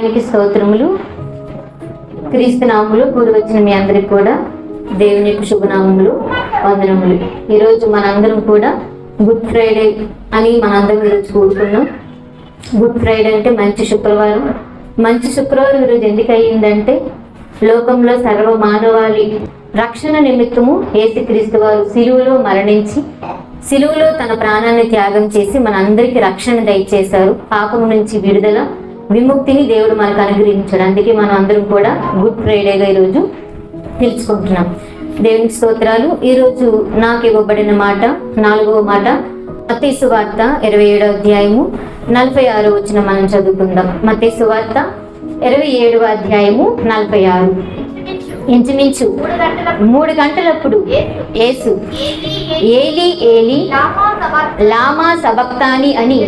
దేవునికి స్తోత్రములు. క్రీస్తు నామములు వచ్చిన మీ అందరికి కూడా దేవుని యొక్క శుభనామములు వందనములు. ఈరోజు మనందరం కూడా గుడ్ ఫ్రైడే అని మనందరం ఈరోజు కూడుకున్నాం గుడ్ ఫ్రైడే అంటే మంచి శుక్రవారం. మంచి శుక్రవారం ఈరోజు ఎందుకు అయ్యిందంటే లోకంలో సర్వ మానవాళి రక్షణ నిమిత్తము ఏసుక్రీస్తు వారు సిలువలో మరణించి సిలువలో తన ప్రాణాన్ని త్యాగం చేసి మనందరికీ రక్షణ దయచేశారు. పాపం నుంచి విడుదల విముక్తిని దేవుడు మనకు అనుగ్రహించాడు. అందుకే మనం అందరం కూడా గుడ్ ఫ్రైడేగా ఈరోజు తెలుసుకుంటున్నాం. దేవునికి స్తోత్రాలు. ఈరోజు నాకు ఇవ్వబడిన మాట నాలుగవ మాట మతేసు వార్త ఇరవై ఏడో అధ్యాయము నలభై ఆరు వచ్చిన మనం చదువుకుందాం. మతేసు వార్త ఇరవై ఏడవ అధ్యాయము నలభై ఆరు. ఇంచుమించు మూడు గంటలప్పుడు యేసు. ఏలి ఏలి లామా సబక్తాని అని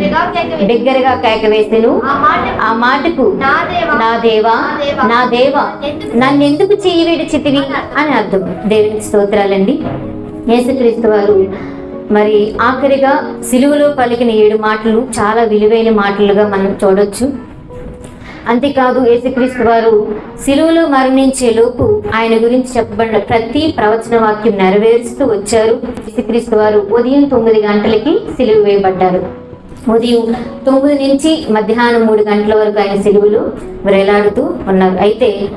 బిగ్గరగా కేక వేసెను. ఆ మాటకు నా దేవా, నా దేవా నన్నెందుకు చెయ్యి విడిచితివి? అని అర్థం. దేవునికి స్తోత్రాలండి. యేసుక్రీస్తు వారు మరి ఆఖరిగా సిలువలో పలికిన ఏడు మాటలు చాలా విలువైన మాటలుగా మనం చూడొచ్చు. అంతేకాదు యేసుక్రీస్తు వారు సిలువలో మరణించే లోపు ఆయన గురించి చెప్పబడిన ప్రతి ప్రవచన వాక్యం నెరవేరుస్తూ వచ్చారు. యేసుక్రీస్తు వారు ఉదయం తొమ్మిది గంటలకి సిలువ వేయబడ్డారు. ఉదయం తొమ్మిది నుంచి మధ్యాహ్నం మూడు గంటల వరకు ఆయన సిలువలో వేలాడుతూ ఉన్నారు. అయితే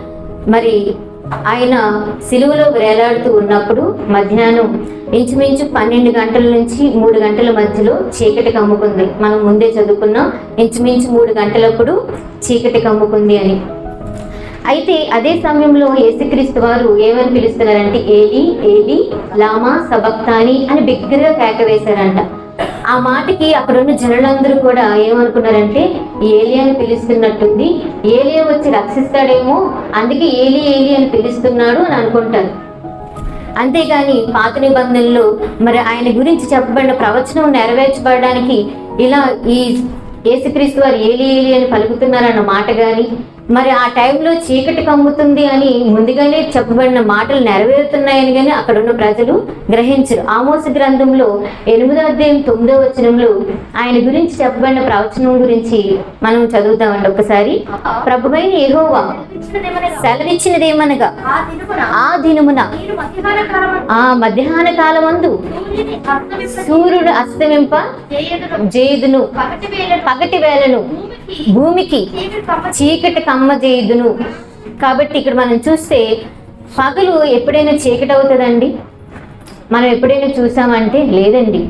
మరి ఆయన సిలువలో వేలాడుతూ ఉన్నప్పుడు మధ్యాహ్నం ఇంచుమించు పన్నెండు గంటల నుంచి మూడు గంటల మధ్యలో చీకటి కమ్ముకుంది. మనం ముందే చదువుకున్నాం ఇంచుమించు మూడు గంటలప్పుడు చీకటి కమ్ముకుంది అని. అయితే అదే సమయంలో యేసుక్రీస్తు వారు ఏమని పిలుస్తున్నారంటే ఏలి ఏలి లామా సబక్తాని అని బిగ్గరగా కేక వేశారంట. ఆ మాటకి అక్కడున్న జనులందరూ కూడా ఏమనుకున్నారంటే ఏలి అని పిలుస్తున్నట్టుంది. ఏలియా వచ్చి రక్షిస్తాడేమో అందుకే ఏలి ఏలి అని పిలుస్తున్నాడు అని అనుకుంటారు. అంతేగాని పాత నిబంధనలో మరి ఆయన గురించి చెప్పబడిన ప్రవచనం నెరవేర్చబడడానికి ఇలా ఈ యేసుక్రీస్తు వారు ఏలి ఏలి అని పలుకుతున్నారన్న మాట కానీ మరి ఆ టైంలో చీకటి కమ్ముతుంది అని ముందుగానే చెప్పబడిన మాటలు నెరవేరుతున్నాయని కానీ అక్కడ ఉన్న ప్రజలు గ్రహించరు. ఆమోస గ్రంథంలో ఎనిమిదో అధ్యాయం తొమ్మిదో వచనంలో ఆయన గురించి చెప్పబడిన ప్రవచనం గురించి మనం చదువుతామండి ఒకసారి ప్రభువైన పిలిచినదేమనగా, సెలవిచ్చినదేమనగా ఆ దినమున ఆ మధ్యాహ్న కాలమందు సూర్యుడు అస్తమింప. జేదును పగటి వేళను భూమికి చీకటి కమ్మజేయుదును. కాబట్టి ఇక్కడ మనం చూస్తే పగలు ఎప్పుడైనా చీకటి అవుతుందండి మనం ఎప్పుడైనా చూసామంటే లేదండి.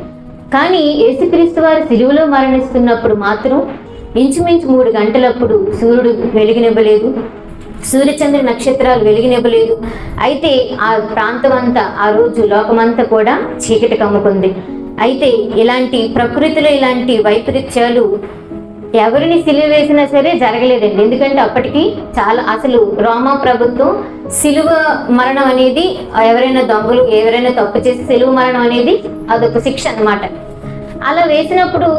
కానీ యేసుక్రీస్తు వారు సిలువలో మరణిస్తున్నప్పుడు మాత్రం ఇంచుమించు మూడు గంటలప్పుడు సూర్యుడు వెలిగినివ్వలేదు. సూర్యచంద్ర నక్షత్రాలు వెలిగినివ్వలేదు. అయితే ఆ ప్రాంతం అంతా ఆ రోజు లోకమంతా కూడా చీకటి కమ్ముకుంది. అయితే ఇలాంటి ప్రకృతిలో ఇలాంటి వైపరీత్యాలు ఎవరిని సిలువ వేసినా సరే జరగలేదండి. ఎందుకంటే అప్పటికి చాలా అసలు రోమా ప్రభుత్వం సిలువ మరణం అనేది ఎవరైనా దొంగలు ఎవరైనా తప్పు చేసి సిలువ మరణం అనేది అదొక శిక్ష అన్నమాట. అలా వేసినప్పుడు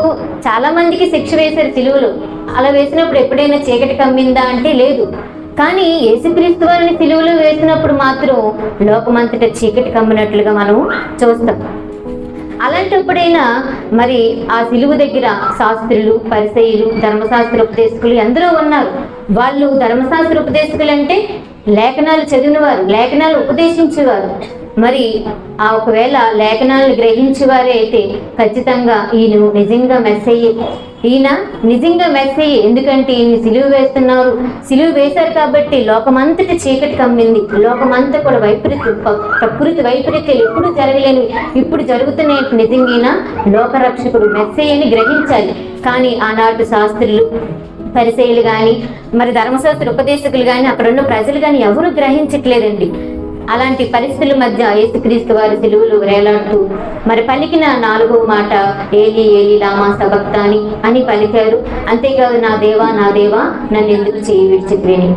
చాలా మందికి శిక్ష వేశారు సిలువలు. అలా వేసినప్పుడు ఎప్పుడైనా చీకటి కమ్మిందా అంటే లేదు. కానీ యేసుక్రీస్తు వారిని సిలువలో వేసినప్పుడు మాత్రం లోకమంతట చీకటి కమ్మినట్లుగా మనం చూస్తాం. అలాంటప్పుడైనా మరి ఆ సిలువు దగ్గర శాస్త్రులు పరిసయులు ధర్మశాస్త్ర ఉపదేశకులు ఎందరో ఉన్నారు. వాళ్ళు ధర్మశాస్త్ర ఉపదేశకులు అంటే లేఖనాలు చదివినవారు లేఖనాలు ఉపదేశించేవారు. మరి ఆ ఒకవేళ లేఖనాలను గ్రహించేవారే అయితే ఖచ్చితంగా ఈయన నిజంగా మెస్సయ్యే ఈయన నిజంగా మెస్సే ఎందుకంటే ఈయన సిలువు వేస్తున్నారు. సిలువు వేశారు కాబట్టి లోకమంతటి చీకటి కమ్మింది. లోకమంతా కూడా వైపరీత్య ప్రకృతి వైపరీత్యాలు ఎప్పుడు జరగలేని ఇప్పుడు జరుగుతున్నాయి. నిజంగా ఈయన లోకరక్షకుడు అని గ్రహించాలి. కానీ ఆనాటి శాస్త్రులు పరిచయులు కానీ మరి ధర్మశాస్త్ర ఉపదేశకులు కానీ అక్కడ ఉన్న ప్రజలు కానీ ఎవరు గ్రహించట్లేదండి. అలాంటి పరిస్థితుల మధ్య యేసుక్రీస్తు వారి సెలువులు వేలాడుతూ మరి పలికిన నాలుగవ మాట ఏలి ఏలి లామా సబక్తాని అని పలికారు. అంతేకాదు నా దేవా నా దేవా నన్ను ఎందుకు చేయి విడిచిపోయి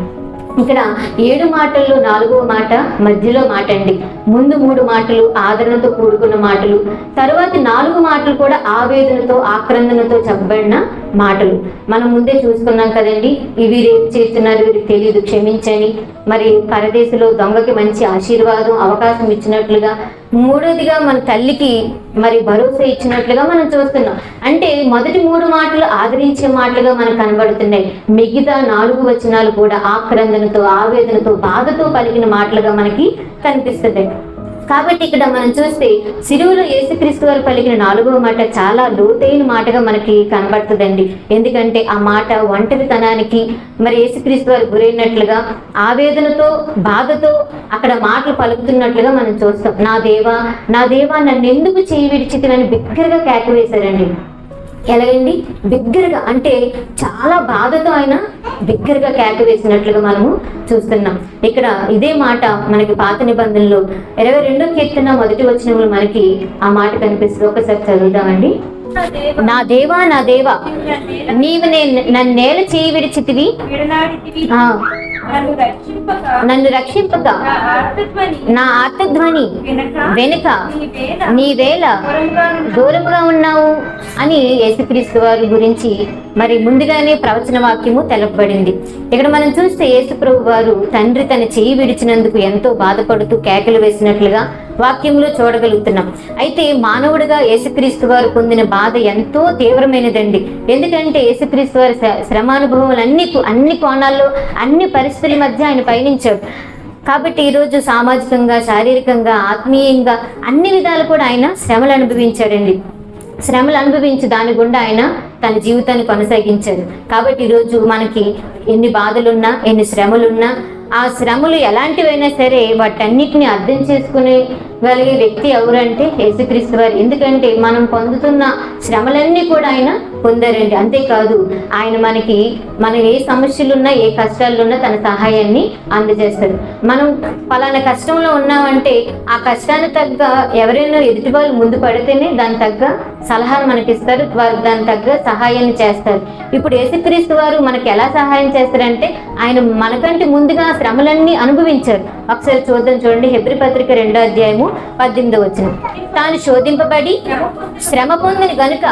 ఇక్కడ ఏడు మాటల్లో నాలుగవ మాట మధ్యలో మాట అండి ముందు మూడు మాటలు ఆదరణతో కూడుకున్న మాటలు తర్వాత నాలుగు మాటలు కూడా ఆవేదనతో ఆక్రందనతో చెప్పబడిన మాటలు. మనం ముందే చూసుకున్నాం కదండి ఇవి చేస్తున్నారు వీరికి తెలియదు క్షమించని మరి పరదేశంలో దొంగకి మంచి ఆశీర్వాదం అవకాశం ఇచ్చినట్లుగా మూడోదిగా మన తల్లికి మరి భరోసా ఇచ్చినట్లుగా మనం చూస్తున్నాం. అంటే మొదటి మూడు మాటలు ఆదరించే మాటలుగా మనకు కనబడుతున్నాయి. మిగతా నాలుగు వచనాలు కూడా ఆక్రందనతో ఆవేదనతో బాధతో పలికిన మాటలుగా మనకి కనిపిస్తున్నాయి. కాబట్టి ఇక్కడ మనం చూస్తే సిరువులో యేసుక్రీస్తు వారు పలికిన నాలుగవ మాట చాలా లోతైన మాటగా మనకి కనబడుతుందండి. ఎందుకంటే ఆ మాట ఒంటరితనానికి మరి యేసుక్రీస్తు వారు గురైనట్లుగా ఆవేదనతో బాధతో అక్కడ మాటలు పలుకుతున్నట్లుగా మనం చూస్తాం. నా దేవా నా దేవా నన్ను ఎందుకు చేయి విడిచితివని బిగ్గరగా కేక వేశారండి. ఎలాగండి? బిగ్గరగా అంటే చాలా బాధతో ఆయన బిగ్గరగా కేక వేసినట్లుగా మనము చూస్తున్నాం. ఇక్కడ ఇదే మాట మనకి పాత నిబంధనలో ఇరవై రెండో కీర్తన మొదటి వచనంలో మనకి ఆ మాట కనిపిస్తుంది. ఒకసారి చదువుదామండి. నా దేవా, నా దేవా నీవు నన్నేల నీవు నే నన్ను నేల చేయి విడిచితివి. నన్ను రక్షింపక నా ఆర్తధ్వని నా ఆర్తధ్వని వెనక నీ వేళ దూరంగా ఉన్నావు అని యేసుక్రీస్తు వారి గురించి మరి ముందుగానే ప్రవచన వాక్యము తెలపబడింది. ఇక్కడ మనం చూస్తే యేసుప్రభు వారు తండ్రి తన చేయి విడిచినందుకు ఎంతో బాధపడుతూ కేకలు వేసినట్లుగా వాక్యంలో చూడగలుగుతున్నాం. అయితే మానవుడిగా యేసుక్రీస్తు వారు పొందిన బాధ ఎంతో తీవ్రమైనదండి. ఎందుకంటే యేసుక్రీస్తు వారి శ్ర- శ్రమానుభవాలు అన్ని అన్ని కోణాల్లో అన్ని పరిస్థితుల మధ్య ఆయన పయనించాడు. కాబట్టి ఈరోజు సామాజికంగా శారీరకంగా ఆత్మీయంగా అన్ని విధాలు కూడా ఆయన శ్రమలు అనుభవించాడండి. శ్రమలు అనుభవించి దాని గుండా ఆయన తన జీవితాన్ని కొనసాగించారు కాబట్టి ఈరోజు మనకి ఎన్ని బాధలున్నా ఎన్ని శ్రమలున్నా ఆ శ్రమలు ఎలాంటివైనా సరే వాటన్నిటిని అర్థం చేసుకునే గలిగే వ్యక్తి ఎవరంటే యేసుక్రీస్తు వారు. ఎందుకంటే మనం పొందుతున్న శ్రమలన్నీ కూడా ఆయన పొందారండి. అంతేకాదు ఆయన మనకి మనం ఏ సమస్యలు ఉన్నా ఏ కష్టాలున్నా తన సహాయాన్ని అందజేస్తారు మనం పలానా కష్టంలో ఉన్నామంటే ఆ కష్టానికి తగ్గ ఎవరైనా ఎదుటి వాళ్ళు ముందు పడితేనే దాని తగ్గ సలహాలు మనకి ఇస్తారు వారు దాని తగ్గ సహాయాన్ని చేస్తారు. ఇప్పుడు యేసుక్రీస్తు వారు మనకి ఎలా సహాయం చేస్తారంటే ఆయన మనకంటే ముందుగా శ్రమలన్నీ అనుభవించారు ఒకసారి చూద్దాం చూడండి హెబ్రి పత్రిక రెండో అధ్యాయము పద్దెనిమిదో వచ్చిన తాను శోధింపబడి శ్రమ పొందిన గనుక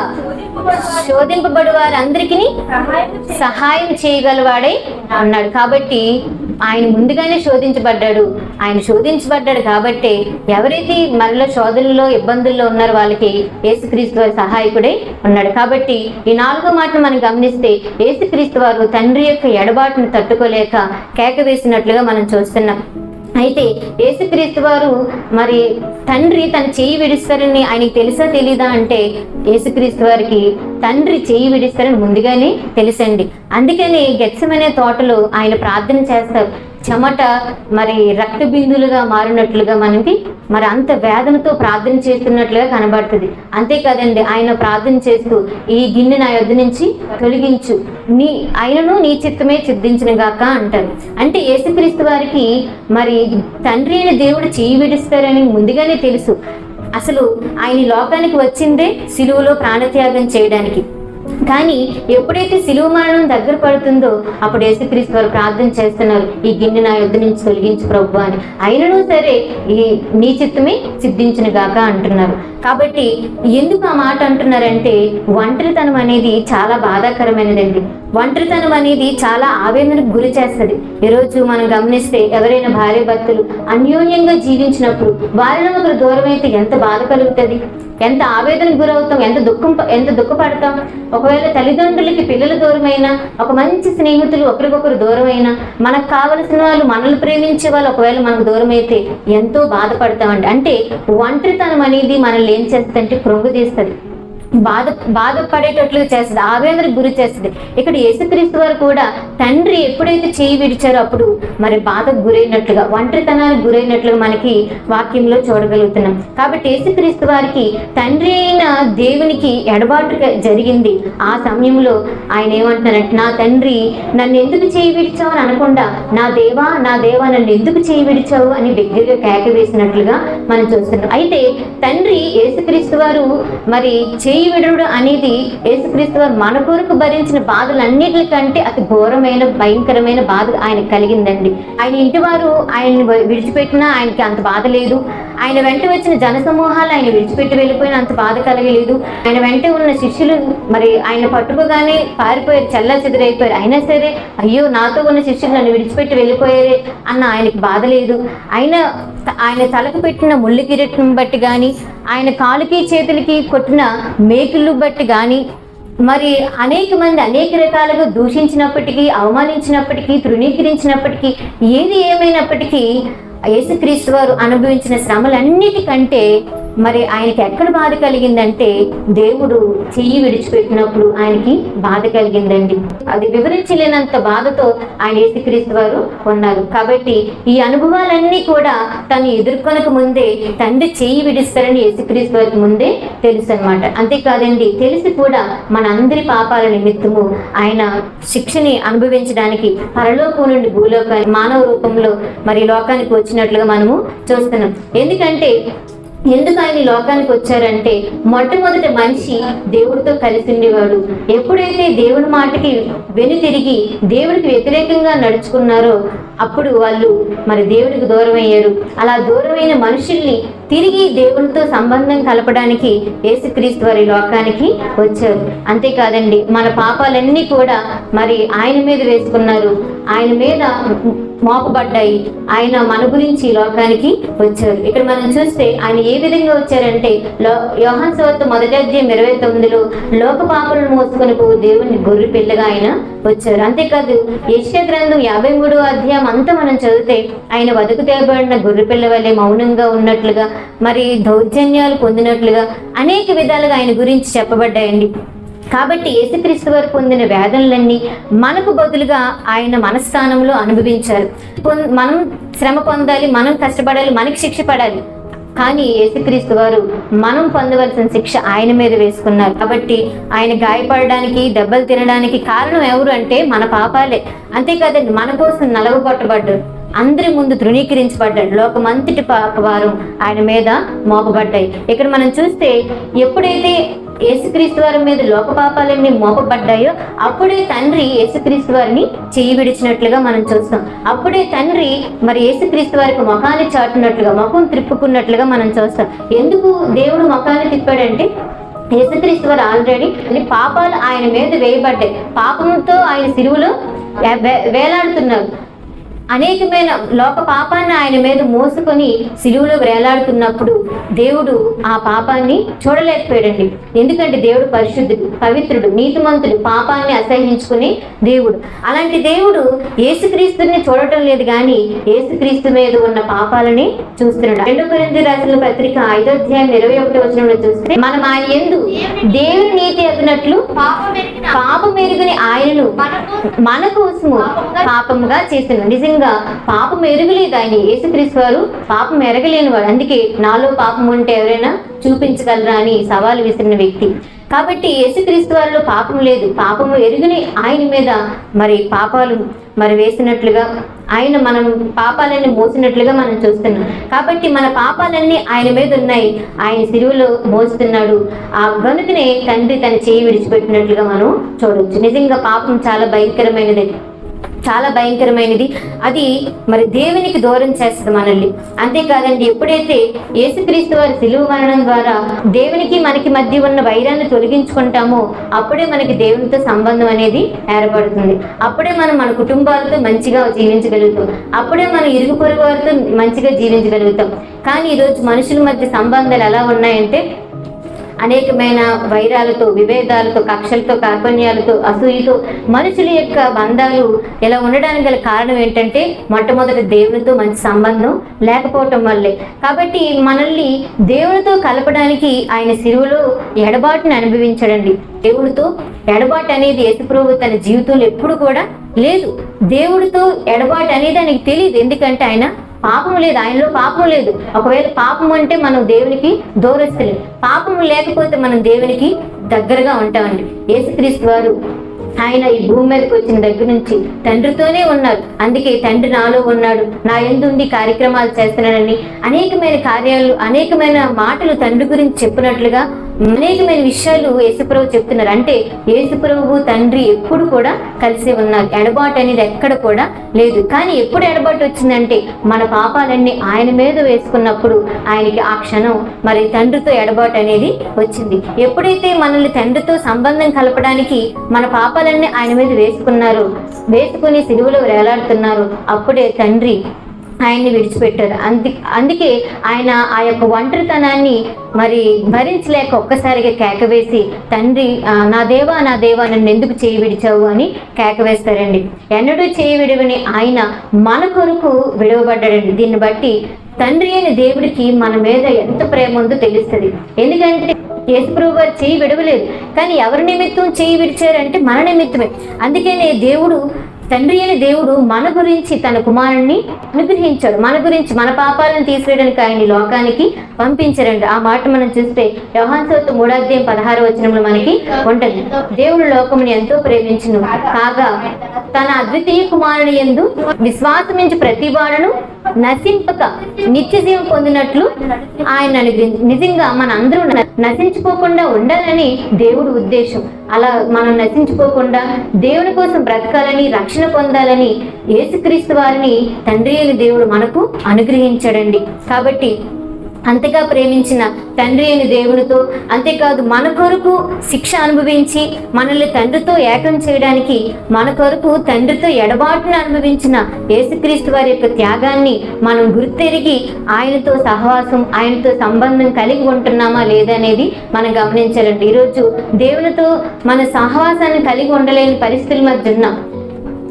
శోధింపబడి వారందరికీ సహాయం చేయగలవాడై అన్నాడు కాబట్టి ఆయన ముందుగానే శోధించబడ్డాడు. ఆయన శోధించబడ్డాడు కాబట్టి ఎవరైతే మరల శోధనలో ఇబ్బందుల్లో ఉన్నారో వాళ్ళకి ఏసుక్రీస్తు వారి సహాయకుడై ఉన్నాడు. కాబట్టి ఈ నాలుగో మాటను మనం గమనిస్తే ఏసుక్రీస్తు వారు తండ్రి యొక్క ఎడబాటును తట్టుకోలేక కేక వేసినట్లుగా మనం చూస్తున్నాం. అయితే యేసుక్రీస్తు వారు మరి తండ్రి తన చేయి విడిస్తారని ఆయనకి తెలుసా తెలీదా అంటే యేసుక్రీస్తు వారికి తండ్రి చేయి విడిస్తారని ముందుగానే తెలుసండి. అందుకని గెత్సమనే తోటలో ఆయన ప్రార్థన చేస్తారు. చెమట మరి రక్త బిందులుగా మారినట్లుగా మనకి మరి అంత వేదనతో ప్రార్థన చేస్తున్నట్లుగా కనబడుతుంది. అంతేకాదండి ఆయన ప్రార్థన చేస్తూ ఈ గిన్నె నా యొద్ నుంచి తొలగించు. నీ ఆయనను నీ చిత్తమే చిద్దించిన గాక అంటారు. అంటే యేసుక్రీస్తు వారికి మరి తండ్రి అయిన దేవుడు చేయి విడుస్తారని ముందుగానే తెలుసు. అసలు ఆయన లోకానికి వచ్చిందే సిలువలో ప్రాణత్యాగం చేయడానికి. కానీ ఎప్పుడైతే సిలువ మరణం దగ్గర పడుతుందో అప్పుడు యేసుక్రీస్తు వారు ప్రార్థన చేస్తున్నారు ఈ గిన్నె నా యుద్ధ నుంచి తొలగించు ప్రభు అని. అయినను సరే ఈ నీ చిత్తమే సిద్ధించిన గాక అంటున్నారు. కాబట్టి ఎందుకు ఆ మాట అంటున్నారంటే ఒంటరితనం అనేది చాలా బాధాకరమైనదండి. ఒంటరితనం అనేది చాలా ఆవేదనకు గురి చేస్తుంది. ఈరోజు మనం గమనిస్తే ఎవరైనా భార్య భర్తలు అన్యోన్యంగా జీవించినప్పుడు వారిలో ఒకరు దూరం అయితే ఎంత బాధ కలుగుతుంది? ఎంత ఆవేదనకు గురవుతాం? ఎంత దుఃఖం ఎంత దుఃఖపడతాం? ఒకవేళ తల్లిదండ్రులకి పిల్లలు దూరమైనా ఒక మంచి స్నేహితులు ఒకరికొకరు దూరమైనా మనకు కావలసిన వాళ్ళు మనల్ని ప్రేమించే వాళ్ళు ఒకవేళ మనకు దూరమైతే ఎంతో బాధపడతామండి. అంటే ఒంటరితనం అనేది మనల్ని ఏం చేస్తుందంటే కృంగు తీస్తుంది బాధ బాధపడేటట్లు చేస్తుంది ఆవేదనకు గురి చేస్తుంది. ఇక్కడ యేసుక్రీస్తు వారు కూడా తండ్రి ఎప్పుడైతే చేయి విడిచారో అప్పుడు మరి బాధకు గురైనట్లుగా ఒంటరితనానికి గురైనట్లుగా మనకి వాక్యంలో చూడగలుగుతున్నాం. కాబట్టి యేసుక్రీస్తు వారికి తండ్రి అయిన దేవునికి ఎడబాటు జరిగింది. ఆ సమయంలో ఆయన ఏమంటున్నారంటే నా తండ్రి నన్ను ఎందుకు చేయి విడిచావు అని అనకుండా నా దేవా నా దేవా నన్ను ఎందుకు చేయి విడిచావు అని బిగ్గరగా కేక వేసినట్లుగా మనం చూస్తున్నాం. అయితే తండ్రి యేసుక్రీస్తు వారు మరి చేయి విడుడు అనేది యేసుక్రీస్తు వారు మన కొరకు భరించిన బాధలన్నిటికంటే అతి ఘోరమైన భయంకరమైన బాధ ఆయన కలిగిందండి. ఆయన ఇంటి వారు ఆయన విడిచిపెట్టినా ఆయనకి అంత బాధ లేదు. ఆయన వెంట వచ్చిన జనసమూహాలు ఆయన విడిచిపెట్టి వెళ్ళిపోయిన అంత బాధ కలగలేదు. ఆయన వెంట ఉన్న శిష్యులు మరి ఆయన పట్టుకోగానే పారిపోయారు చల్ల చెదురైపోయారు. అయినా సరే అయ్యో నాతో ఉన్న శిష్యులు నన్ను విడిచిపెట్టి వెళ్ళిపోయారే అన్న ఆయనకి బాధ లేదు. ఆయన ఆయన తలకు పెట్టిన ముళ్ళు కిరీటం బట్టి కానీ ఆయన కాలుకి చేతులకి కొట్టిన మేకులు బట్టి కానీ మరి అనేక మంది అనేక రకాలుగా దూషించినప్పటికీ అవమానించినప్పటికీ తృణీకరించినప్పటికీ ఏది ఏమైనప్పటికీ యేసుక్రీస్తు వారు అనుభవించిన శ్రమలన్నిటికంటే మరి ఆయనకి ఎక్కడ బాధ కలిగిందంటే దేవుడు చెయ్యి విడిచిపెట్టినప్పుడు ఆయనకి బాధ కలిగిందండి. అది వివరించలేనంత బాధతో ఆయన యేసుక్రీస్తు వారు ఉన్నారు. కాబట్టి ఈ అనుభవాలన్నీ కూడా తను ఎదుర్కొనక ముందే తండ్రి చెయ్యి విడిస్తారని యేసుక్రీస్తు వారికి ముందే తెలుసు అనమాట అంతేకాదండి తెలిసి కూడా మన అందరి పాపాల నిమిత్తము ఆయన శిక్షని అనుభవించడానికి పరలోకం నుండి భూలోకాన్ని మానవ రూపంలో మరి లోకానికి వచ్చినట్లుగా మనము చూస్తున్నాం. ఎందుకంటే ఎందుకు ఆయన లోకానికి వచ్చారంటే మొట్టమొదటి మనిషి దేవుడితో కలిసి ఉండేవాడు. ఎప్పుడైతే దేవుడి మాటకి వెనుతిరిగి దేవుడికి వ్యతిరేకంగా నడుచుకున్నారో అప్పుడు వాళ్ళు మరి దేవుడికి దూరం అయ్యారు అలా దూరమైన మనుషుల్ని తిరిగి దేవునితో సంబంధం కలపడానికి యేసుక్రీస్తు వారి లోకానికి వచ్చారు. అంతేకాదండి మన పాపాలన్నీ కూడా మరి ఆయన మీద వేసుకున్నారు. ఆయన మీద మోపబడ్డాయి. ఆయన మన గురించి ఈ లోకానికి వచ్చారు. ఇక్కడ మనం చూస్తే ఆయన ఏ విధంగా వచ్చారంటే లో యోహాన్ సవత్ మొదటి అధ్యాయం ఇరవై తొమ్మిదిలో లోక పాపలను మోసుకొని పో దేవుని గొర్రె పిల్లగా ఆయన వచ్చారు. అంతేకాదు యశ్య గ్రంథం యాభై మూడో అధ్యాయం అంతా మనం చదివితే ఆయన వదకు తేబడిన గొర్రె పిల్ల వల్లే మౌనంగా ఉన్నట్లుగా మరి దౌర్జన్యాలు పొందినట్లుగా అనేక విధాలుగా ఆయన గురించి చెప్పబడ్డాయండి. కాబట్టి యేసుక్రీస్తు వారు పొందిన వేదనలన్నీ మనకు బదులుగా ఆయన మనస్థానంలో అనుభవించారు. పొం- మనం శ్రమ పొందాలి మనం కష్టపడాలి మనకి శిక్ష పడాలి. కానీ యేసుక్రీస్తు వారు మనం పొందవలసిన శిక్ష ఆయన మీద వేసుకున్నారు. కాబట్టి ఆయన గాయపడడానికి దెబ్బలు తినడానికి కారణం ఎవరు అంటే మన పాపాలే. అంతేకాదండి మన కోసం నలగొట్టబడ్డాడు అందరి ముందు తృణీకరించబడ్డాడు. లోకమంతటి పాపవారం ఆయన మీద మోపబడ్డాయి. ఇక్కడ మనం చూస్తే ఎప్పుడైతే యేసుక్రీస్తు వారి మీద లోక పాపాలన్నీ మోపబడ్డాయో అప్పుడే తండ్రి యేసుక్రీస్తు వారిని చేయి విడిచినట్లుగా మనం చూస్తాం. అప్పుడే తండ్రి మరి యేసుక్రీస్తు వారికి ముఖాన్ని చాటునట్లుగా ముఖం త్రిప్పుకున్నట్లుగా మనం చూస్తాం. ఎందుకు దేవుడు ముఖాన్ని తిప్పాడంటే యేసుక్రీస్తు వారు ఆల్రెడీ పాపాలు ఆయన మీద వేయబడ్డాయి. పాపంతో ఆయన సిరువులో వేలాడుతున్నారు. అనేకమైన లోక పాపాన్ని ఆయన మీద మోసుకొని సిలువలో వేలాడుతున్నప్పుడు దేవుడు ఆ పాపాన్ని చూడలేకపోయాడండి. ఎందుకంటే దేవుడు పరిశుద్ధుడు పవిత్రుడు నీతిమంతుడు పాపాన్ని అసహించుకునే దేవుడు. అలాంటి దేవుడు యేసుక్రీస్తుని చూడటం లేదు కానీ యేసుక్రీస్తు మీద ఉన్న పాపాలని చూస్తున్నాడు. రెండో కొరింథీ రాసిన పత్రిక ఐదో అధ్యాయం ఇరవై ఒకటి వచనంలో చూస్తే మనం ఆయన ఎందు దేవుని నీతి అగినట్లు పాపం ఎరిగిన ఆయనను మన కోసము పాపముగా చేసిన నిజంగా పాపం ఎరగలేదు ఆయన యేసుక్రీస్తు వారు. పాపం ఎరగలేని వాడు అందుకే నాలో పాపం ఉంటే ఎవరైనా చూపించగలరా అని సవాలు విసిరిన వ్యక్తి. కాబట్టి యేసుక్రీస్తు వారిలో పాపం లేదు. పాపము ఎరుగుని ఆయన మీద మరి పాపాలు మరి వేసినట్లుగా ఆయన మనం పాపాలన్నీ మోసినట్లుగా మనం చూస్తున్నాం. కాబట్టి మన పాపాలన్నీ ఆయన మీద ఉన్నాయి. ఆయన సిరువులో మోస్తున్నాడు. ఆ గనుకనే తండ్రి తన చేయి విడిచిపెట్టినట్లుగా మనం చూడవచ్చు నిజంగా పాపం చాలా భయంకరమైనది. చాలా భయంకరమైనది. అది మరి దేవునికి దూరం చేస్తుంది మనల్ని. అంతేకాదండి ఎప్పుడైతే యేసుక్రీస్తు వారి సిలువ మరణం ద్వారా దేవునికి మనకి మధ్య ఉన్న వైరాన్ని తొలగించుకుంటామో అప్పుడే మనకి దేవునితో సంబంధం అనేది ఏర్పడుతుంది. అప్పుడే మనం మన కుటుంబాలతో మంచిగా జీవించగలుగుతాం. అప్పుడే మనం ఇరుగు పొరుగు వారితో మంచిగా జీవించగలుగుతాం. కానీ ఈరోజు మనుషుల మధ్య సంబంధాలు ఎలా ఉన్నాయంటే అనేకమైన వైరాలతో విభేదాలతో కక్షలతో కార్పణ్యాలతో అసూయతో మనుషుల యొక్క బంధాలు ఇలా ఉండడానికి గల కారణం ఏంటంటే మొట్టమొదటి దేవునితో మంచి సంబంధం లేకపోవటం వల్లే. కాబట్టి మనల్ని దేవునితో కలపడానికి ఆయన సిరువులో ఎడబాటుని అనుభవించడండి. దేవుడితో ఎడబాటు అనేది యేసుప్రభు తన జీవితంలో ఎప్పుడు కూడా లేదు. దేవుడితో ఎడబాటు అనేది ఆయనకు తెలియదు. ఎందుకంటే ఆయన పాపం లేదు ఆయనలో పాపం లేదు. ఒకవేళ పాపం అంటే మనం దేవునికి దూరస్తులే పాపం లేకపోతే మనం దేవునికి దగ్గరగా ఉంటామండి. యేసుక్రీస్తు వారు ఆయన ఈ భూమి మీదకి వచ్చిన దగ్గర నుంచి తండ్రితోనే ఉన్నారు. అందుకే తండ్రి నాలో ఉన్నాడు. నా ఎందుండి కార్యక్రమాలు చేస్తున్నానని అనేకమైన కార్యాలు అనేకమైన మాటలు తండ్రి గురించి చెప్పినట్లుగా అనేకమైన విషయాలు యేసుప్రభు చెప్తున్నారు. అంటే యేసుప్రభు తండ్రి ఎప్పుడు కూడా కలిసి ఉన్నారు ఎడబాటు అనేది ఎక్కడ కూడా లేదు. కానీ ఎప్పుడు ఎడబాటు వచ్చిందంటే మన పాపాలన్నీ ఆయన మీద వేసుకున్నప్పుడు ఆయనకి ఆ క్షణం మరి తండ్రితో ఎడబాటు అనేది వచ్చింది. ఎప్పుడైతే మనల్ని తండ్రితో సంబంధం కలపడానికి మన పాపాలన్నీ ఆయన మీద వేసుకున్నారు వేసుకుని సిలువలో వేలాడుతున్నారు అప్పుడే తండ్రి ఆయన్ని విడిచిపెట్టారు. అందు అందుకే ఆయన ఆ యొక్క ఒంటరితనాన్ని మరి భరించలేక ఒక్కసారిగా కేకవేసి తండ్రి నా దేవా నా దేవా నన్ను ఎందుకు చేయి విడిచావు? అని కేకవేస్తారండి ఎన్నడూ చేయి విడవని ఆయన మన కొరకు విడవబడ్డాడండి. దీన్ని బట్టి తండ్రి అయిన దేవుడికి మన మీద ఎంత ప్రేమ ఉందో తెలుస్తుంది. ఎందుకంటే యేసుప్రభు వారు చేయి విడవలేదు. కానీ ఎవరి నిమిత్తం చేయి విడిచారంటే మన నిమిత్తమే. అందుకనే దేవుడు తండ్రి అయిన దేవుడు మన గురించి తన కుమారుణ్ణి అనుగ్రహించాడు. మన గురించి మన పాపాలను తీసివేయడానికి ఆయన లోకానికి పంపించారండి ఆ మాట మనం చూస్తే వ్యవహాన్ మూడాధ్యాయం పదహారు వచనంలో మనకి ఉంటుంది. దేవుడు లోకముని ఎంతో ప్రేమించును. కాగా తన అద్వితీయ కుమారుని ఎందు విశ్వాసమించి ప్రతి వాడును నశింపక నిత్య జీవం పొందినట్లు ఆయన అనుగ్రహించి నిజంగా మన అందరూ నశించుకోకుండా ఉండాలని దేవుడు ఉద్దేశం. అలా మనం నశించుకోకుండా దేవుని కోసం బ్రతకాలని రక్షణ పొందాలని యేసుక్రీస్తు వారిని తండ్రి అయిన దేవుడు మనకు అనుగ్రహించాడండి. కాబట్టి అంతగా ప్రేమించిన తండ్రి అయిన దేవునితో అంతేకాదు మన కొరకు శిక్ష అనుభవించి మనల్ని తండ్రితో ఏకం చేయడానికి మన కొరకు తండ్రితో ఎడబాటును అనుభవించిన యేసుక్రీస్తు వారి యొక్క త్యాగాన్ని మనం గుర్తెరిగి ఆయనతో సహవాసం ఆయనతో సంబంధం కలిగి ఉంటున్నామా లేదా అనేది మనం గమనించాలండి. ఈరోజు దేవునితో మన సహవాసాన్ని కలిగి ఉండలేని పరిస్థితుల మధ్య ఉన్నాం.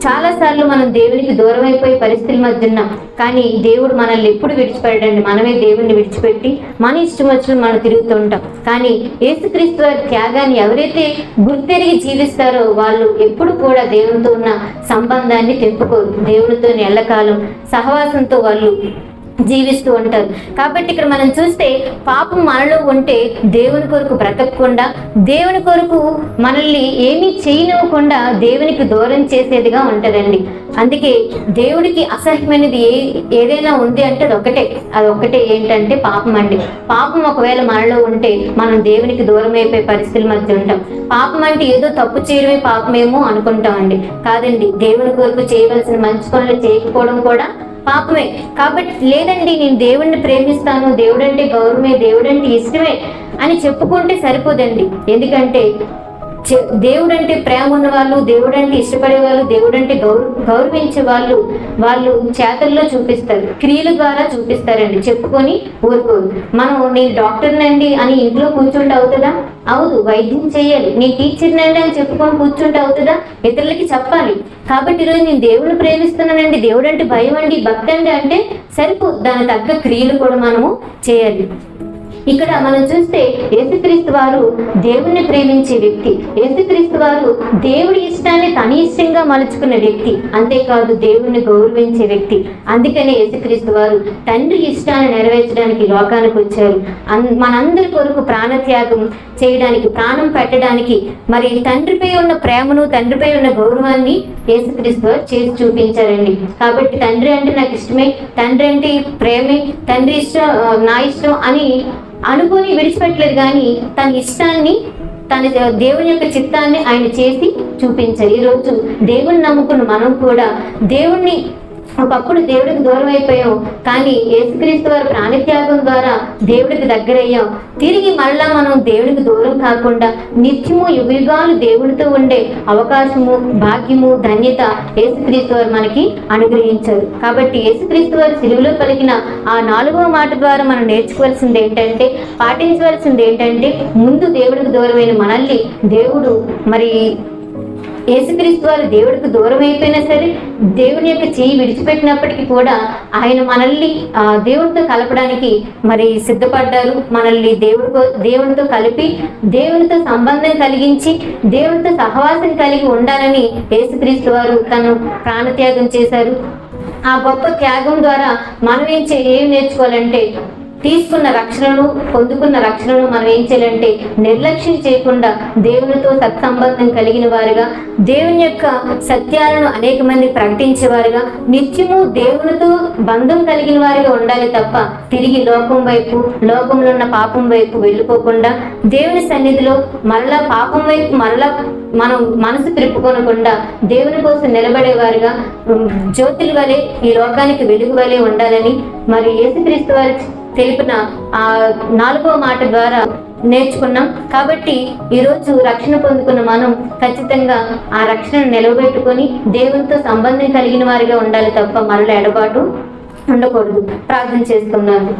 చాలా సార్లు మనం దేవునికి దూరం అయిపోయే పరిస్థితుల మధ్య ఉన్నాం. కానీ దేవుడు మనల్ని ఎప్పుడు విడిచిపెట్టండి మనమే దేవుణ్ణి విడిచిపెట్టి మన ఇష్టం వచ్చిన మనం తిరుగుతూ ఉంటాం. కానీ యేసుక్రీస్తు వారి త్యాగాన్ని ఎవరైతే గుర్తెరిగి జీవిస్తారో వాళ్ళు ఎప్పుడు కూడా దేవునితో ఉన్న సంబంధాన్ని తెంపుకోరు. దేవునితో ఎల్లకాలం సహవాసంతో వాళ్ళు జీవిస్తూ ఉంటారు. కాబట్టి ఇక్కడ మనం చూస్తే పాపం మనలో ఉంటే దేవుని కొరకు బ్రతకకుండా దేవుని కొరకు మనల్ని ఏమీ చేయనివ్వకుండా దేవునికి దూరం చేసేదిగా ఉంటదండి. అందుకే దేవుడికి అసహ్యమైనది ఏ ఏదైనా ఉంది అంటే అది ఒకటే. అది ఒకటే ఏంటంటే పాపం అండి. పాపం ఒకవేళ మనలో ఉంటే మనం దేవునికి దూరం అయిపోయే పరిస్థితుల మధ్య ఉంటాం. పాపం అంటే ఏదో తప్పు చేయడమే పాపమేమో అనుకుంటామండి. కాదండి దేవుని కొరకు చేయవలసిన మంచి పనులు చేయకపోవడం కూడా పాపమే. కాబట్టి లేదండి నేను దేవుణ్ణి ప్రేమిస్తాను దేవుడంటే గౌరవమే దేవుడంటే ఇష్టమే అని చెప్పుకుంటే సరిపోదండి. ఎందుకంటే చె- దేవుడంటే ప్రేమ ఉన్న వాళ్ళు దేవుడంటే ఇష్టపడే వాళ్ళు దేవుడంటే గౌరవ గౌరవించే వాళ్ళు వాళ్ళు చేతల్లో చూపిస్తారు క్రియల ద్వారా చూపిస్తారండి చెప్పుకొని ఊరుకోరు. మనం నేను డాక్టర్నండి అని ఇంట్లో కూర్చుంటే అవుతుందా? అవుదు వైద్యం చేయాలి. నీ టీచర్నండి అని చెప్పుకొని కూర్చుంటే అవుతుందా? ఇతరులకి చెప్పాలి. కాబట్టి ఈరోజు నేను దేవుడిని ప్రేమిస్తున్నానండి. దేవుడు అంటే భయం అండి భక్తి అండి అంటే సరిపో దాని తగ్గ క్రియలు కూడా మనము చేయాలి. ఇక్కడ మనం చూస్తే యేసుక్రీస్తు వారు దేవుణ్ణి ప్రేమించే వ్యక్తి. యేసుక్రీస్తు వారు దేవుడి ఇష్టాన్ని తన ఇష్టంగా మలుచుకున్న వ్యక్తి. అంతేకాదు దేవుణ్ణి గౌరవించే వ్యక్తి. అందుకనే యేసుక్రీస్తు వారు తండ్రి ఇష్టాన్ని నెరవేర్చడానికి లోకానికి వచ్చారు. మనందరి కొరకు ప్రాణత్యాగం చేయడానికి ప్రాణం పెట్టడానికి మరి తండ్రిపై ఉన్న ప్రేమను తండ్రిపై ఉన్న గౌరవాన్ని యేసుక్రీస్తు వారు చేసి చూపించారండి. కాబట్టి తండ్రి అంటే నాకు ఇష్టమే తండ్రి అంటే ప్రేమే తండ్రి ఇష్టం నా ఇష్టం అని అనుకుని విడిచిపెట్టలేదు కానీ తన ఇష్టాన్ని తన దేవుని యొక్క చిత్తాన్ని ఆయన చేసి చూపించారు. ఈరోజు దేవుని నమ్ముకున్న మనం కూడా దేవుణ్ణి ఒకప్పుడు దేవుడికి దూరం అయిపోయాం కానీ యేసుక్రీస్తు వారి ప్రాణత్యాగం ద్వారా దేవుడికి దగ్గరయ్యాం తిరిగి మరలా మనం దేవుడికి దూరం కాకుండా నిత్యము యుగాలు దేవుడితో ఉండే అవకాశము భాగ్యము ధన్యత యేసుక్రీస్తు వారు మనకి అనుగ్రహించారు. కాబట్టి యేసుక్రీస్తు వారు సిలువులో పలికిన ఆ నాలుగవ మాట ద్వారా మనం నేర్చుకోవాల్సింది ఏంటంటే పాటించవలసింది ఏంటంటే ముందు దేవుడికి దూరమైన మనల్ని దేవుడు మరి యేసుక్రీస్తు వారు దేవుడికి దూరం అయిపోయినా సరే దేవుని యొక్క చేయి విడిచిపెట్టినప్పటికీ కూడా ఆయన మనల్ని ఆ, దేవునితో కలపడానికి మరి సిద్ధపడ్డారు. మనల్ని దేవుడితో దేవునితో కలిపి దేవునితో సంబంధం కలిగించి దేవునితో సహవాసం కలిగి ఉండాలని యేసుక్రీస్తు వారు తను ప్రాణత్యాగం చేశారు. ఆ గొప్ప త్యాగం ద్వారా మనం ఏం చే ఏం నేర్చుకోవాలంటే తీసుకున్న రక్షణను పొందుకున్న రక్షణను మనం ఏం చేయాలంటే నిర్లక్ష్యం చేయకుండా దేవునితో సత్సంబంధం కలిగిన వారుగా దేవుని యొక్క సత్యాలను అనేక మంది ప్రకటించేవారుగా నిత్యము దేవునితో బంధం కలిగిన వారిగా ఉండాలి తప్ప తిరిగి లోకం వైపు లోకంలో ఉన్న పాపం వైపు వెళ్ళిపోకుండా దేవుని సన్నిధిలో మరలా పాపం వైపు మరలా మనం మనసు తిప్పుకోనకుండా దేవుని కోసం నిలబడేవారుగా ఉమ్, జ్యోతుల వలె ఈ లోకానికి వెలుగు వలె ఉండాలని మరి యేసుక్రీస్తు వారి తెలిపిన ఆ నాలుగో మాట ద్వారా నేర్చుకున్నాం. కాబట్టి ఈరోజు రక్షణ పొందుకున్న మనం ఖచ్చితంగా ఆ రక్షణను నిలబెట్టుకొని దేవునితో సంబంధం కలిగిన వారిగా ఉండాలి తప్ప మరల ఎడబాటు ఉండకూడదు. ప్రార్థన చేసుకున్నాను